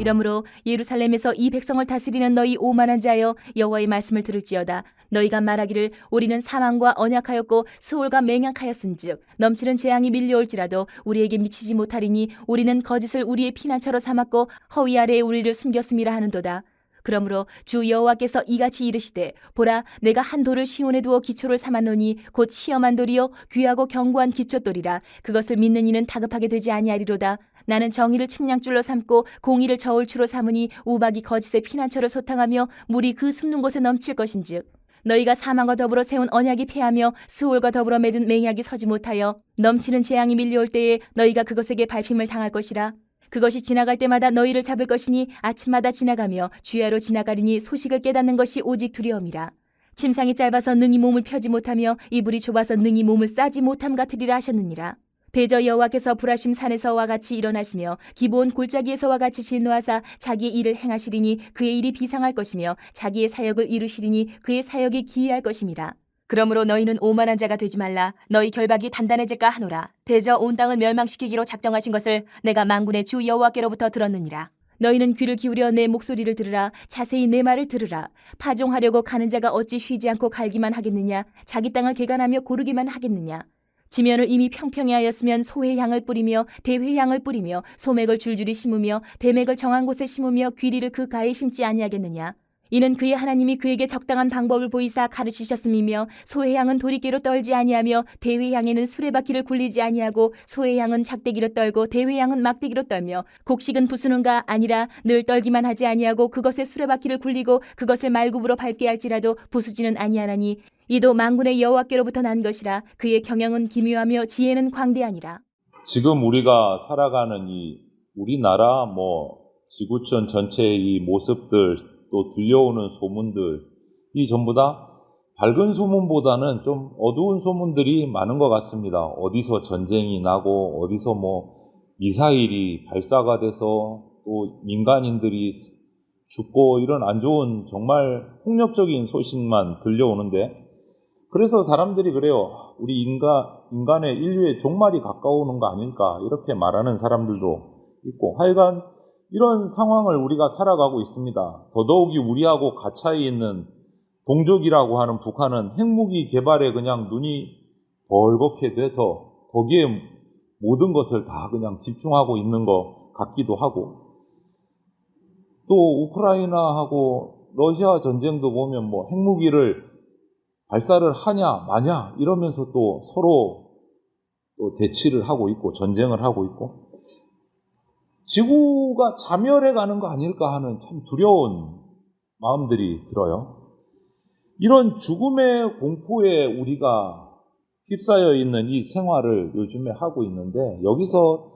이러므로 예루살렘에서 이 백성을 다스리는 너희 오만한 자여 여호와의 말씀을 들을지어다. 너희가 말하기를 우리는 사망과 언약하였고 스올과 맹약하였은즉 넘치는 재앙이 밀려올지라도 우리에게 미치지 못하리니 우리는 거짓을 우리의 피난처로 삼았고 허위 아래에 우리를 숨겼음이라 하는도다. 그러므로 주 여호와께서 이같이 이르시되 보라 내가 한 돌을 시온에 두어 기초를 삼았노니 곧 시험한 돌이요 귀하고 견고한 기초돌이라. 그것을 믿는 이는 다급하게 되지 아니하리로다 나는 정의를 측량줄로 삼고 공의를 저울추로 삼으니 우박이 거짓의 피난처를 소탕하며 물이 그 숨는 곳에 넘칠 것인즉 너희가 사망과 더불어 세운 언약이 패하며 스올과 더불어 맺은 맹약이 서지 못하여 넘치는 재앙이 밀려올 때에 너희가 그것에게 밟힘을 당할 것이라. 그것이 지나갈 때마다 너희를 잡을 것이니 아침마다 지나가며 주야로 지나가리니 소식을 깨닫는 것이 오직 두려움이라. 침상이 짧아서 능히 몸을 펴지 못하며 이불이 좁아서 능히 몸을 싸지 못함 같으리라 하셨느니라 대저 여호와께서 불하심 산에서와 같이 일어나시며 기본 골짜기에서와 같이 진노하사 자기의 일을 행하시리니 그의 일이 비상할 것이며 자기의 사역을 이루시리니 그의 사역이 기이할 것임이라. 그러므로 너희는 오만한 자가 되지 말라. 너희 결박이 단단해질까 하노라. 대저 온 땅을 멸망시키기로 작정하신 것을 내가 만군의 주 여호와께로부터 들었느니라. 너희는 귀를 기울여 내 목소리를 들으라. 자세히 내 말을 들으라. 파종하려고 가는 자가 어찌 쉬지 않고 갈기만 하겠느냐? 자기 땅을 개간하며 고르기만 하겠느냐? 지면을 이미 평평히 하였으면 소의 향을 뿌리며 대회 향을 뿌리며 소맥을 줄줄이 심으며 대맥을 정한 곳에 심으며 귀리를 그 가에 심지 아니하겠느냐? 이는 그의 하나님이 그에게 적당한 방법을 보이사 가르치셨음이며 소의 향은 도리깨로 떨지 아니하며 대회 향에는 수레바퀴를 굴리지 아니하고 소의 향은 작대기로 떨고 대회 향은 막대기로 떨며 곡식은 부수는가 아니라 늘 떨기만 하지 아니하고 그것에 수레바퀴를 굴리고 그것을 말굽으로 밟게 할지라도 부수지는 아니하나니 이도 만군의 여호와께로부터 난 것이라 그의 경영은 기묘하며 지혜는 광대하니라. 지금 우리가 살아가는 이 우리나라 뭐 지구촌 전체의 이 모습들 또 들려오는 소문들 이 전부 다 밝은 소문보다는 좀 어두운 소문들이 많은 것 같습니다. 어디서 전쟁이 나고 어디서 뭐 미사일이 발사가 돼서 또 민간인들이 죽고 이런 안 좋은 정말 폭력적인 소식만 들려오는데 그래서 사람들이 그래요. 우리 인간, 인간의 인류의 종말이 가까우는 거 아닐까 이렇게 말하는 사람들도 있고 하여간 이런 상황을 우리가 살아가고 있습니다. 더더욱이 우리하고 가차에 있는 동족이라고 하는 북한은 핵무기 개발에 그냥 눈이 벌겋게 돼서 거기에 모든 것을 다 그냥 집중하고 있는 것 같기도 하고 또 우크라이나하고 러시아 전쟁도 보면 뭐 핵무기를 발사를 하냐 마냐 이러면서 또 서로 또 대치를 하고 있고 전쟁을 하고 있고 지구가 자멸해 가는 거 아닐까 하는 참 두려운 마음들이 들어요. 이런 죽음의 공포에 우리가 휩싸여 있는 이 생활을 요즘에 하고 있는데 여기서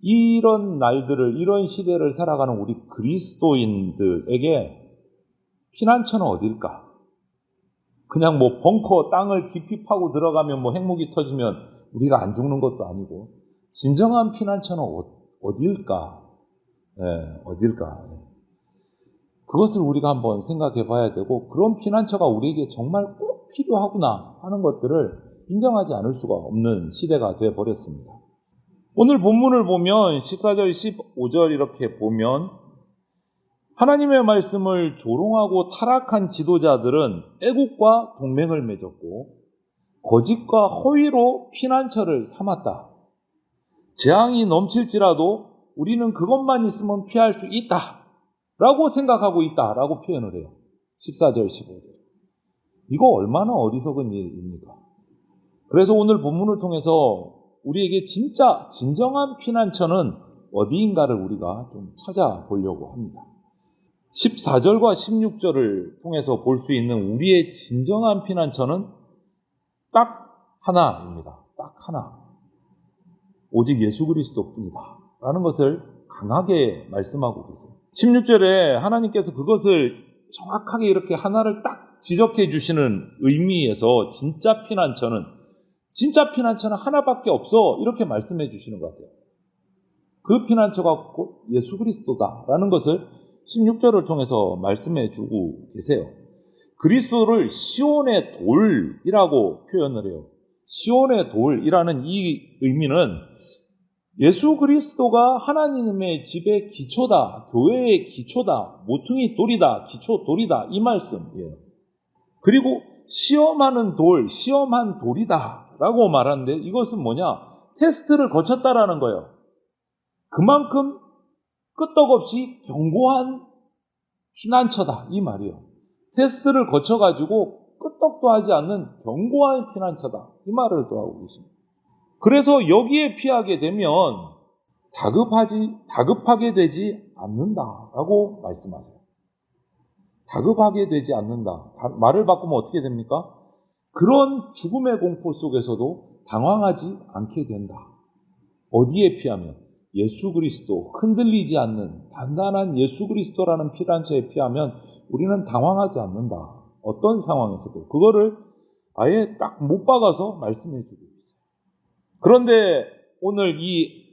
이런 날들을 이런 시대를 살아가는 우리 그리스도인들에게 피난처는 어딜까? 그냥 뭐 벙커 땅을 깊이 파고 들어가면 뭐 핵무기 터지면 우리가 안 죽는 것도 아니고 진정한 피난처는 어, 딜까 예, 어딜까? 그것을 우리가 한번 생각해 봐야 되고 그런 피난처가 우리에게 정말 꼭 필요하구나 하는 것들을 인정하지 않을 수가 없는 시대가 되어 버렸습니다. 오늘 본문을 보면 14절, 15절 이렇게 보면 하나님의 말씀을 조롱하고 타락한 지도자들은 애국과 동맹을 맺었고 거짓과 허위로 피난처를 삼았다. 재앙이 넘칠지라도 우리는 그것만 있으면 피할 수 있다. 라고 생각하고 있다. 라고 표현을 해요. 14절, 15절. 이거 얼마나 어리석은 일입니까? 그래서 오늘 본문을 통해서 우리에게 진짜 진정한 피난처는 어디인가를 우리가 좀 찾아보려고 합니다. 14절과 16절을 통해서 볼 수 있는 우리의 진정한 피난처는 딱 하나입니다. 딱 하나. 오직 예수 그리스도뿐이다. 라는 것을 강하게 말씀하고 계세요. 16절에 하나님께서 그것을 정확하게 이렇게 하나를 딱 지적해 주시는 의미에서 진짜 피난처는 진짜 피난처는 하나밖에 없어 이렇게 말씀해 주시는 것 같아요. 그 피난처가 곧 예수 그리스도다라는 것을 16절을 통해서 말씀해 주고 계세요. 그리스도를 시온의 돌이라고 표현을 해요. 시온의 돌이라는 이 의미는 예수 그리스도가 하나님의 집의 기초다, 교회의 기초다, 모퉁이 돌이다, 기초 돌이다 이 말씀이에요. 그리고 시험하는 돌, 시험한 돌이다 라고 말하는데 이것은 뭐냐? 테스트를 거쳤다라는 거예요. 그만큼 끄떡없이 견고한 피난처다 이 말이에요. 테스트를 거쳐가지고 끄떡도 하지 않는 견고한 피난처다 이 말을 또 하고 계십니다. 그래서 여기에 피하게 되면 다급하지 다급하게 되지 않는다라고 말씀하세요. 다급하게 되지 않는다. 다- 말을 바꾸면 어떻게 됩니까? 그런 죽음의 공포 속에서도 당황하지 않게 된다. 어디에 피하면 예수 그리스도 흔들리지 않는 단단한 예수 그리스도라는 피란처에 피하면 우리는 당황하지 않는다. 어떤 상황에서도 그거를 아예 딱 못 박아서 말씀해 주고 있어요. 그런데 오늘 이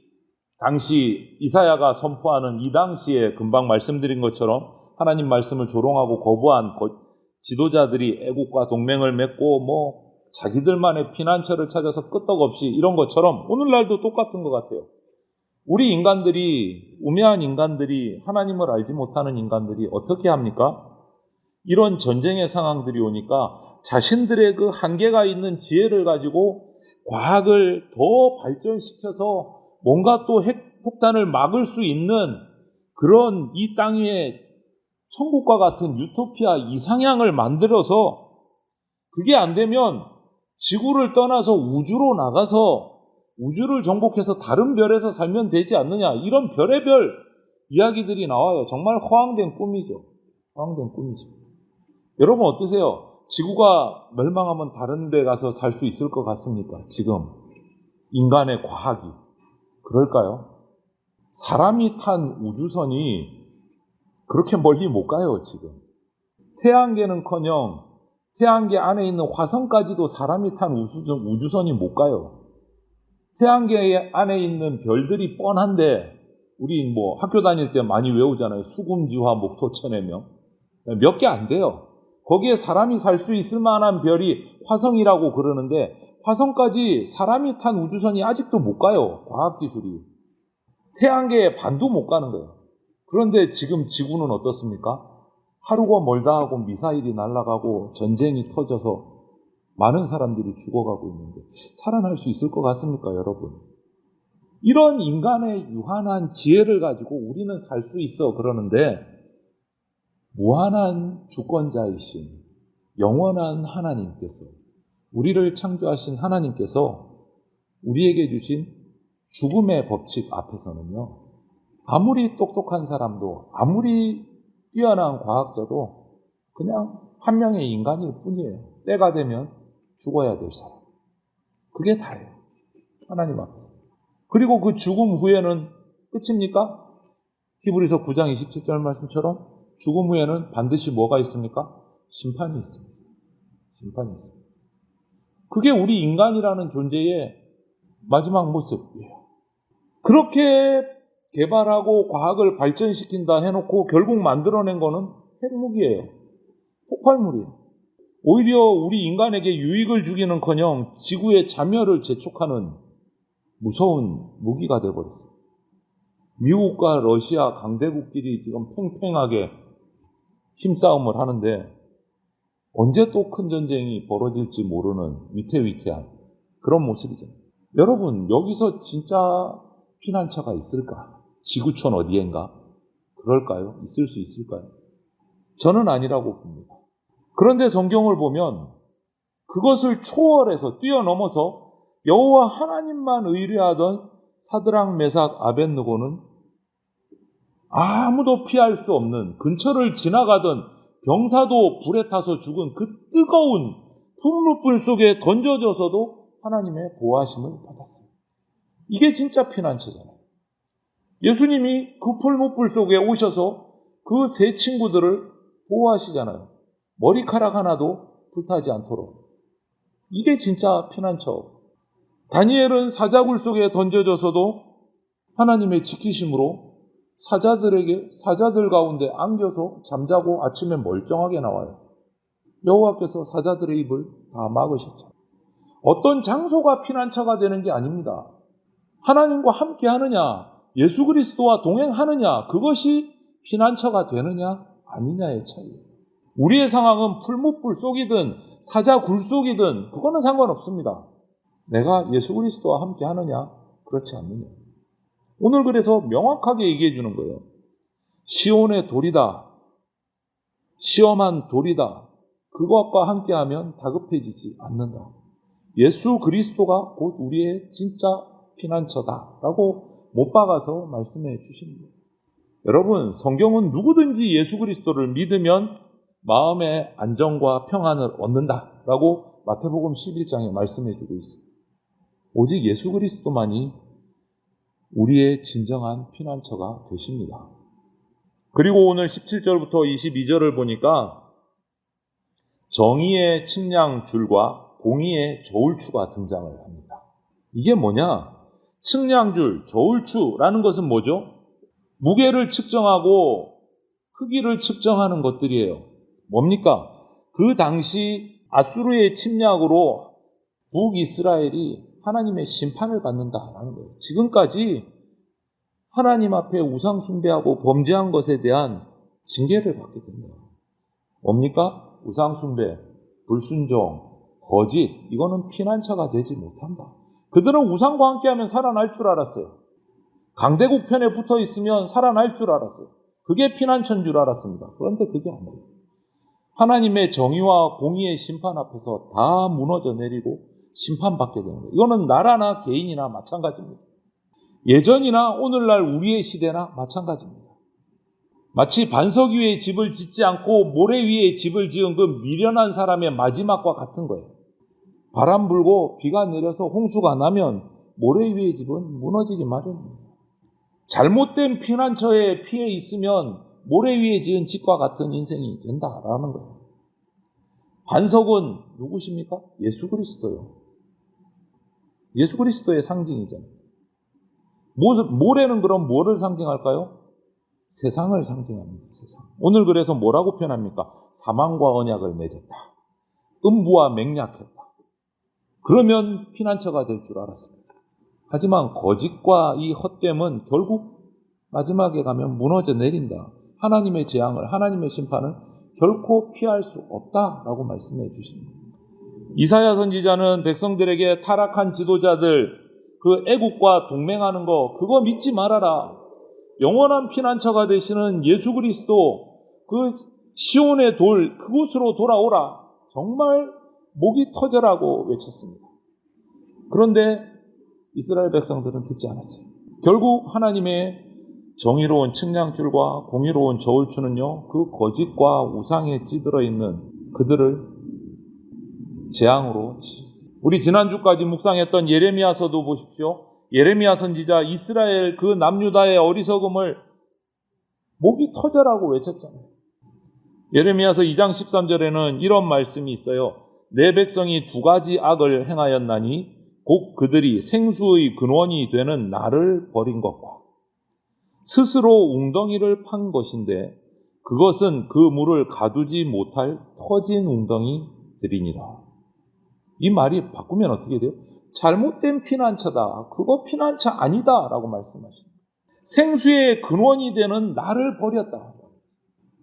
당시 이사야가 선포하는 이 당시에 금방 말씀드린 것처럼 하나님 말씀을 조롱하고 거부한 거- 지도자들이 애국과 동맹을 맺고 뭐 자기들만의 피난처를 찾아서 끄떡없이 이런 것처럼 오늘날도 똑같은 것 같아요. 우리 인간들이 우매한 인간들이 하나님을 알지 못하는 인간들이 어떻게 합니까? 이런 전쟁의 상황들이 오니까 자신들의 그 한계가 있는 지혜를 가지고 과학을 더 발전시켜서 뭔가 또 핵폭탄을 막을 수 있는 그런 이 땅에 천국과 같은 유토피아 이상향을 만들어서 그게 안 되면 지구를 떠나서 우주로 나가서 우주를 정복해서 다른 별에서 살면 되지 않느냐 이런 별의별 이야기들이 나와요. 정말 허황된 꿈이죠. 허황된 꿈이죠. 여러분 어떠세요? 지구가 멸망하면 다른 데 가서 살 수 있을 것 같습니까? 지금 인간의 과학이 그럴까요? 사람이 탄 우주선이 그렇게 멀리 못 가요, 지금. 태양계는커녕 태양계 안에 있는 화성까지도 사람이 탄 우주선, 우주선이 못 가요. 태양계 안에 있는 별들이 뻔한데 우리 뭐 학교 다닐 때 많이 외우잖아요. 수금지화 목토 천해명 몇 개 안 돼요. 거기에 사람이 살 수 있을 만한 별이 화성이라고 그러는데 화성까지 사람이 탄 우주선이 아직도 못 가요. 과학기술이. 태양계의 반도 못 가는 거예요. 그런데 지금 지구는 어떻습니까? 하루가 멀다 하고 미사일이 날아가고 전쟁이 터져서 많은 사람들이 죽어가고 있는데 살아날 수 있을 것 같습니까, 여러분? 이런 인간의 유한한 지혜를 가지고 우리는 살 수 있어 그러는데 무한한 주권자이신 영원한 하나님께서 우리를 창조하신 하나님께서 우리에게 주신 죽음의 법칙 앞에서는요. 아무리 똑똑한 사람도 아무리 뛰어난 과학자도 그냥 한 명의 인간일 뿐이에요. 때가 되면 죽어야 될 사람. 그게 다예요. 하나님 앞에서. 그리고 그 죽음 후에는 끝입니까? 히브리서 9장 27절 말씀처럼 죽음 후에는 반드시 뭐가 있습니까? 심판이 있습니다. 심판이 있습니다. 그게 우리 인간이라는 존재의 마지막 모습이에요. 그렇게 개발하고 과학을 발전시킨다 해놓고 결국 만들어낸 거는 핵무기예요. 폭발물이에요. 오히려 우리 인간에게 유익을 주기는커녕 지구의 자멸을 재촉하는 무서운 무기가 되어버렸어요. 미국과 러시아 강대국끼리 지금 팽팽하게 힘싸움을 하는데 언제 또 큰 전쟁이 벌어질지 모르는 위태위태한 그런 모습이죠. 여러분 여기서 진짜 피난처가 있을까? 지구촌 어디엔가? 그럴까요? 있을 수 있을까요? 저는 아니라고 봅니다. 그런데 성경을 보면 그것을 초월해서 뛰어넘어서 여호와 하나님만 의뢰하던 사드랑 메삭 아벤느고는 아무도 피할 수 없는 근처를 지나가던 병사도 불에 타서 죽은 그 뜨거운 풍물불 속에 던져져서도 하나님의 보호하심을 받았습니다. 이게 진짜 피난처잖아요. 예수님이 그 풀무불 속에 오셔서 그 세 친구들을 보호하시잖아요. 머리카락 하나도 불타지 않도록. 이게 진짜 피난처. 다니엘은 사자굴 속에 던져져서도 하나님의 지키심으로 사자들에게 사자들 가운데 안겨서 잠자고 아침에 멀쩡하게 나와요. 여호와께서 사자들의 입을 다 막으셨죠. 어떤 장소가 피난처가 되는 게 아닙니다. 하나님과 함께 하느냐, 예수 그리스도와 동행하느냐, 그것이 피난처가 되느냐, 아니냐의 차이예요. 우리의 상황은 풀무불 속이든 사자 굴 속이든 그거는 상관없습니다. 내가 예수 그리스도와 함께 하느냐, 그렇지 않느냐. 오늘 그래서 명확하게 얘기해 주는 거예요. 시온의 돌이다. 시험한 돌이다. 그것과 함께하면 다급해지지 않는다. 예수 그리스도가 곧 우리의 진짜 피난처다라고 못 박아서 말씀해 주십니다. 여러분, 성경은 누구든지 예수 그리스도를 믿으면 마음의 안정과 평안을 얻는다라고 마태복음 11장에 말씀해 주고 있습니다. 오직 예수 그리스도만이 우리의 진정한 피난처가 되십니다. 그리고 오늘 17절부터 22절을 보니까 정의의 측량줄과 공의의 저울추가 등장을 합니다. 이게 뭐냐? 측량줄, 저울추라는 것은 뭐죠? 무게를 측정하고 크기를 측정하는 것들이에요. 뭡니까? 그 당시 아수르의 침략으로 북이스라엘이 하나님의 심판을 받는다라는 거예요. 지금까지 하나님 앞에 우상 숭배하고 범죄한 것에 대한 징계를 받게 된다. 뭡니까? 우상 숭배, 불순종, 거짓, 이거는 피난처가 되지 못한다. 그들은 우상과 함께하면 살아날 줄 알았어요. 강대국 편에 붙어 있으면 살아날 줄 알았어요. 그게 피난처인 줄 알았습니다. 그런데 그게 아니에요. 하나님의 정의와 공의의 심판 앞에서 다 무너져 내리고 심판받게 되는 거예요. 이거는 나라나 개인이나 마찬가지입니다. 예전이나 오늘날 우리의 시대나 마찬가지입니다. 마치 반석 위에 집을 짓지 않고 모래 위에 집을 지은 그 미련한 사람의 마지막과 같은 거예요. 바람 불고 비가 내려서 홍수가 나면 모래 위의 집은 무너지기 마련입니다. 잘못된 피난처에 피해 있으면 모래 위에 지은 집과 같은 인생이 된다라는 거예요. 반석은 누구십니까? 예수 그리스도요. 예수 그리스도의 상징이잖아요. 모래는 그럼 뭐를 상징할까요? 세상을 상징합니다. 세상. 오늘 그래서 뭐라고 표현합니까? 사망과 언약을 맺었다. 음부와 맹약했다. 그러면 피난처가 될 줄 알았습니다. 하지만 거짓과 이 헛됨은 결국 마지막에 가면 무너져 내린다. 하나님의 재앙을, 하나님의 심판을 결코 피할 수 없다라고 말씀해 주십니다. 이사야 선지자는 백성들에게 타락한 지도자들 그 애국과 동맹하는 거 그거 믿지 말아라. 영원한 피난처가 되시는 예수 그리스도 그 시온의 돌 그곳으로 돌아오라. 정말 목이 터져라고 외쳤습니다. 그런데 이스라엘 백성들은 듣지 않았어요. 결국 하나님의 정의로운 측량줄과 공의로운 저울추는요, 그 거짓과 우상에 찌들어 있는 그들을 재앙으로 치셨어요. 우리 지난주까지 묵상했던 예레미야서도 보십시오. 예레미야 선지자 이스라엘 그 남유다의 어리석음을 목이 터져라고 외쳤잖아요. 예레미야서 2장 13절에는 이런 말씀이 있어요. 내 백성이 두 가지 악을 행하였나니 곧 그들이 생수의 근원이 되는 나를 버린 것과 스스로 웅덩이를 판 것인데 그것은 그 물을 가두지 못할 터진 웅덩이들이니라. 이 말이 바꾸면 어떻게 돼요? 잘못된 피난처다. 그거 피난처 아니다. 라고 말씀하십니다. 생수의 근원이 되는 나를 버렸다.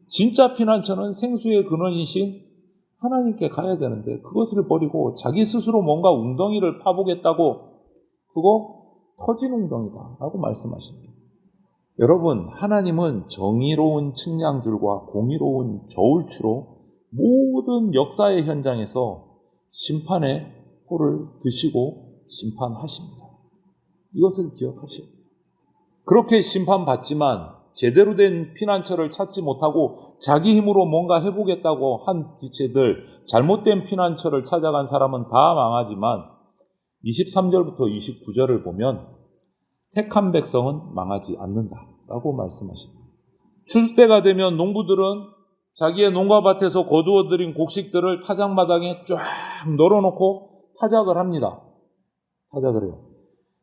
진짜 피난처는 생수의 근원이신 하나님께 가야 되는데 그것을 버리고 자기 스스로 뭔가 웅덩이를 파보겠다고 그거 터진 웅덩이다. 라고 말씀하십니다. 여러분, 하나님은 정의로운 측량줄과 공의로운 저울추로 모든 역사의 현장에서 심판의 호를 드시고 심판하십니다. 이것을 기억하셔야 돼요. 그렇게 심판받지만 제대로 된 피난처를 찾지 못하고 자기 힘으로 뭔가 해보겠다고 한 지체들, 잘못된 피난처를 찾아간 사람은 다 망하지만 23절부터 29절을 보면 택한 백성은 망하지 않는다라고 말씀하십니다. 추수 때가 되면 농부들은 자기의 농가밭에서 거두어들인 곡식들을 타작마당에 쫙 널어놓고 타작을 합니다. 타작을 해요.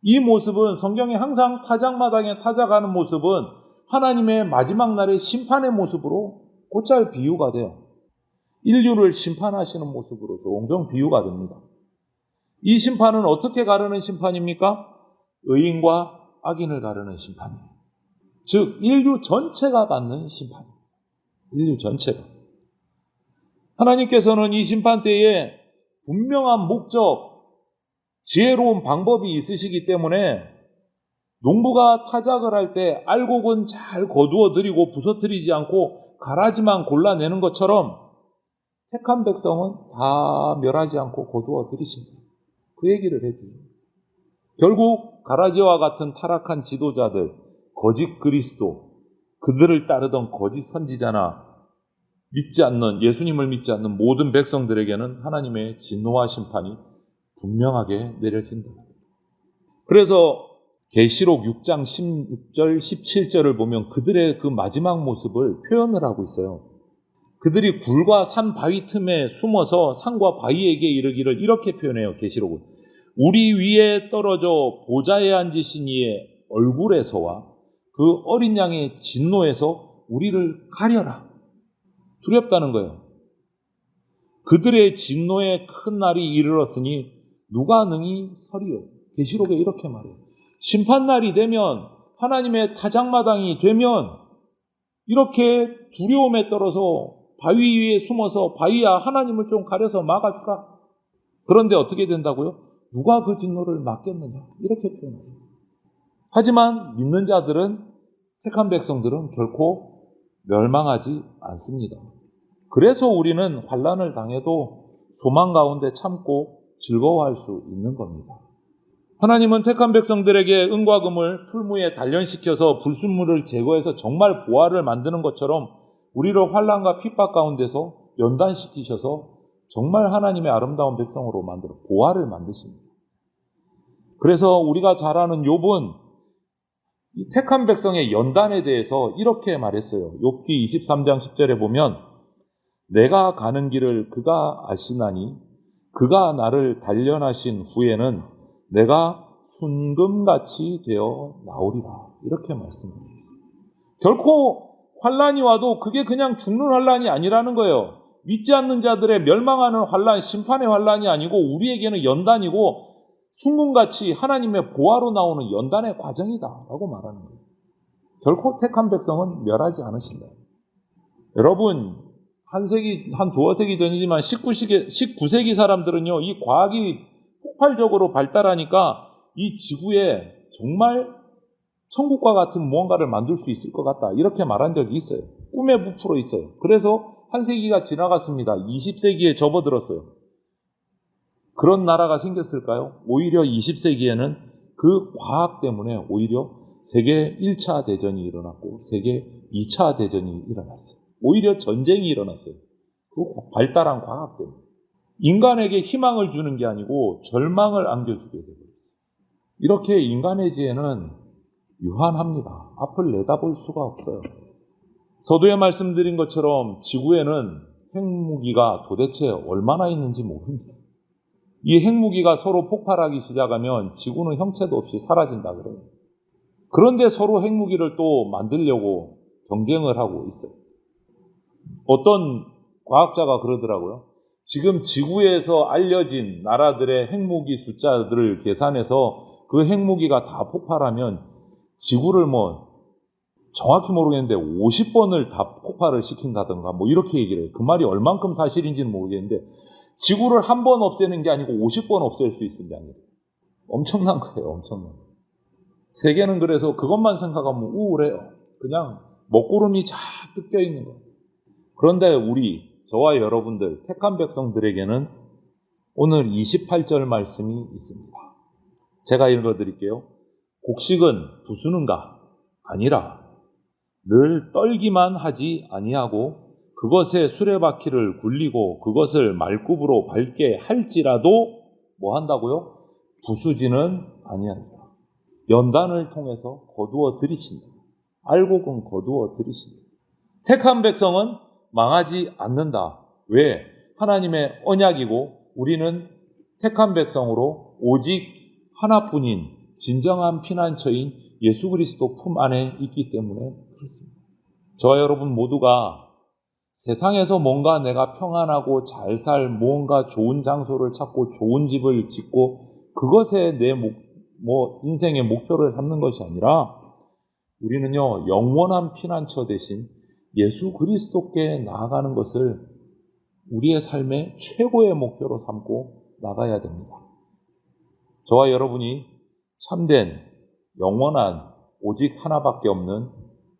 이 모습은 성경에 항상 타작마당에 타작하는 모습은 하나님의 마지막 날의 심판의 모습으로 곧잘 비유가 돼요. 인류를 심판하시는 모습으로 종종 비유가 됩니다. 이 심판은 어떻게 가르는 심판입니까? 의인과 악인을 가르는 심판이에요. 즉 인류 전체가 받는 심판입니다. 인류 전체가. 하나님께서는 이 심판 때에 분명한 목적, 지혜로운 방법이 있으시기 때문에 농부가 타작을 할 때 알곡은 잘 거두어 들이고 부서뜨리지 않고 가라지만 골라내는 것처럼 택한 백성은 다 멸하지 않고 거두어 들이신다. 그 얘기를 해줘요. 결국 가라지와 같은 타락한 지도자들, 거짓 그리스도, 그들을 따르던 거짓 선지자나 믿지 않는 예수님을 믿지 않는 모든 백성들에게는 하나님의 진노와 심판이 분명하게 내려진다. 그래서 계시록 6장 16절 17절을 보면 그들의 그 마지막 모습을 표현을 하고 있어요. 그들이 굴과 산 바위 틈에 숨어서 산과 바위에게 이르기를 이렇게 표현해요. 계시록은 우리 위에 떨어져 보좌에 앉으신 이의 얼굴에서와 그 어린 양의 진노에서 우리를 가려라. 두렵다는 거예요. 그들의 진노의 큰 날이 이르렀으니 누가 능히 서리요. 계시록에 이렇게 말해요. 심판날이 되면 하나님의 타작마당이 되면 이렇게 두려움에 떨어서 바위 위에 숨어서 바위야 하나님을 좀 가려서 막아주라. 그런데 어떻게 된다고요? 누가 그 진노를 막겠느냐? 이렇게 표현해요. 하지만 믿는 자들은 택한 백성들은 결코 멸망하지 않습니다. 그래서 우리는 환란을 당해도 소망 가운데 참고 즐거워할 수 있는 겁니다. 하나님은 택한 백성들에게 은과 금을 풀무에 단련시켜서 불순물을 제거해서 정말 보화를 만드는 것처럼 우리를 환란과 핍박 가운데서 연단시키셔서 정말 하나님의 아름다운 백성으로 만들어 보화를 만드십니다. 그래서 우리가 잘 아는 욥은 이 택한 백성의 연단에 대해서 이렇게 말했어요. 욥기 23장 10절에 보면 내가 가는 길을 그가 아시나니 그가 나를 단련하신 후에는 내가 순금같이 되어 나오리라. 이렇게 말씀합니다. 결코 환란이 와도 그게 그냥 죽는 환란이 아니라는 거예요. 믿지 않는 자들의 멸망하는 환란, 심판의 환란이 아니고 우리에게는 연단이고 순금같이 하나님의 보화로 나오는 연단의 과정이다라고 말하는 거예요. 결코 택한 백성은 멸하지 않으신다. 여러분 한 세기 한 두어 세기 전이지만 19세기 19세기 사람들은요 이 과학이 폭발적으로 발달하니까 이 지구에 정말 천국과 같은 무언가를 만들 수 있을 것 같다 이렇게 말한 적이 있어요. 꿈에 부풀어 있어요. 그래서 한 세기가 지나갔습니다. 20세기에 접어들었어요. 그런 나라가 생겼을까요? 오히려 20세기에는 그 과학 때문에 오히려 세계 1차 대전이 일어났고 세계 2차 대전이 일어났어요. 오히려 전쟁이 일어났어요. 그 발달한 과학 때문에. 인간에게 희망을 주는 게 아니고 절망을 안겨주게 되버렸어요. 이렇게 인간의 지혜는 유한합니다. 앞을 내다볼 수가 없어요. 서두에 말씀드린 것처럼 지구에는 핵무기가 도대체 얼마나 있는지 모릅니다. 이 핵무기가 서로 폭발하기 시작하면 지구는 형체도 없이 사라진다 그래요. 그런데 서로 핵무기를 또 만들려고 경쟁을 하고 있어요. 어떤 과학자가 그러더라고요. 지금 지구에서 알려진 나라들의 핵무기 숫자들을 계산해서 그 핵무기가 다 폭발하면 지구를 뭐 정확히 모르겠는데 50번을 다 폭발을 시킨다든가 뭐 이렇게 얘기를 해요. 그 말이 얼만큼 사실인지는 모르겠는데 지구를 한 번 없애는 게 아니고 50번 없앨 수 있습니다. 엄청난 거예요. 엄청난 거. 세계는 그래서 그것만 생각하면 우울해요. 그냥 먹구름이 쫙 뜯겨 있는 거예요. 그런데 우리 저와 여러분들 택한 백성들에게는 오늘 28절 말씀이 있습니다. 제가 읽어 드릴게요. 곡식은 부수는가 아니라 늘 떨기만 하지 아니하고 그것에 수레바퀴를 굴리고 그것을 말굽으로 밟게 할지라도 뭐 한다고요? 부수지는 아니한다. 연단을 통해서 거두어 들이신다. 알곡은 거두어 들이신다. 택한 백성은 망하지 않는다. 왜? 하나님의 언약이고 우리는 택한 백성으로 오직 하나뿐인 진정한 피난처인 예수 그리스도 품 안에 있기 때문에 그렇습니다. 저와 여러분 모두가 세상에서 뭔가 내가 평안하고 잘살 무언가 좋은 장소를 찾고 좋은 집을 짓고 그것에 내뭐 인생의 목표를 삼는 것이 아니라 우리는요 영원한 피난처 대신 예수 그리스도께 나아가는 것을 우리의 삶의 최고의 목표로 삼고 나가야 됩니다. 저와 여러분이 참된 영원한 오직 하나밖에 없는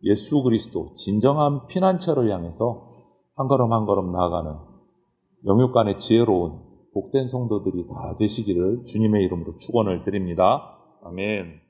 예수 그리스도 진정한 피난처를 향해서 한 걸음 한 걸음 나아가는 영육간의 지혜로운 복된 성도들이 다 되시기를 주님의 이름으로 축원을 드립니다. 아멘.